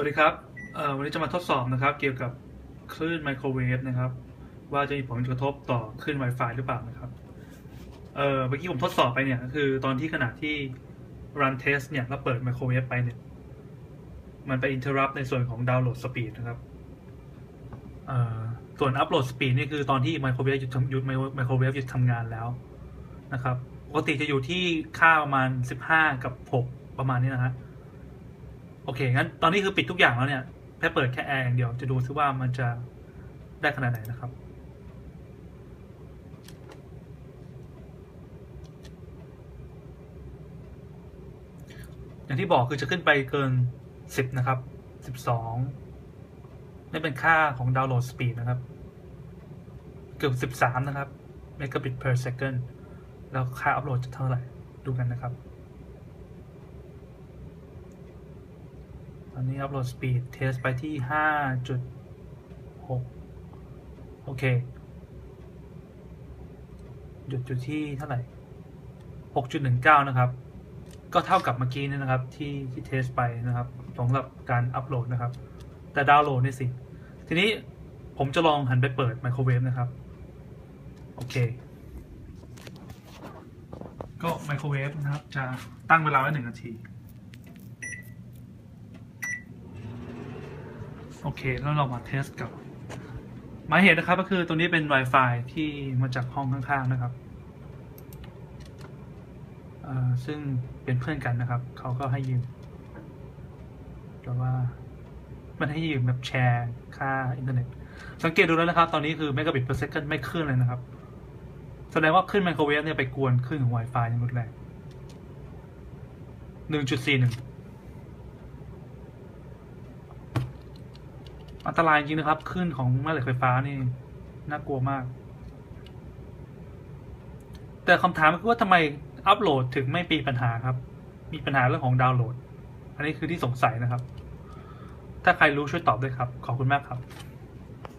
วัสดีครับวันนี้จะมาทดสอบนะครับ เกี่ยวกับคลื่นไมโครเวฟนะครับ ว่าจะมีผลกระทบต่อคลื่น Wi-Fi หรือเปล่านะครับเมื่อกี้ผมทดสอบไปเนี่ยก็คือตอนที่ขณะที่ run test เนี่ยแล้วเปิดไมโครเวฟไปเนี่ย มันไป interrupt ในส่วนของดาวน์โหลดสปีดนะครับส่วนอัปโหลดสปีดนี่คือตอนที่ไมโครเวฟหยุดหยุดไมโครเวฟหยุดทำงานแล้วนะครับปกติจะอยู่ที่ค่าประมาณ 15 กับ 6 ประมาณนี้นะฮะ โอเค งั้นตอนนี้คือปิดทุกอย่างแล้วเนี่ยแค่เปิดแค่แอร์อย่างเดียวจะดูซิว่ามันจะได้ขนาดไหนนะครับ อย่างที่บอกคือจะขึ้นไปเกิน 10 นะครับ 12 นี่เป็นค่าของดาวน์โหลดสปีดนะครับ เกือบ13 นะครับ megabit per second แล้วค่าอัพโหลดจะเท่าไหร่ ดูกันนะครับ อนนี้อัพโหลดสปีดเทสไปที่ 5.6 โอเค หยุดอยู่ที่เท่าไหร่ 6.19 นะครับ ก็เท่ากับเมื่อกี้นี่นะครับที่ที่เทสไปนะครับสำหรับการอัพโหลดนะครับ แต่ดาวน์โหลดนี่สิ ทีนี้ผมจะลองหันไปเปิดไมโครเวฟนะครับ โอเค ก็ไมโครเวฟนะครับ จะตั้งเวลาไว้หนึ่งนาที โอเค แล้วเรามาเทสกับหมายเหตุนะครับก็คือตัวนี้เป็น Wi-Fi ที่มาจากห้องข้างๆนะครับ ซึ่งเป็นเพื่อนกันนะครับ เขาก็ให้ยืม แต่ว่ามันให้ยืมแบบแชร์ค่าอินเทอร์เน็ต สังเกตดูแล้วนะครับ ตอนนี้คือเมกะบิต per second ไม่ขึ้นเลยนะครับ แสดงว่าขึ้นไมโครเวฟเนี่ยไปกวนขึ้นของ Wi-Fi อย่างรุนแรง1.41 อันตรายจริงนะครับขึ้นของแม่เหล็กไฟฟ้านี่น่ากลัวมาก แต่คำถามก็คือว่าทำไมอัปโหลดถึงไม่มีปัญหาครับ มีปัญหาเรื่องของดาวน์โหลด อันนี้คือที่สงสัยนะครับ ถ้าใครรู้ช่วยตอบด้วยครับ ขอบคุณมากครับ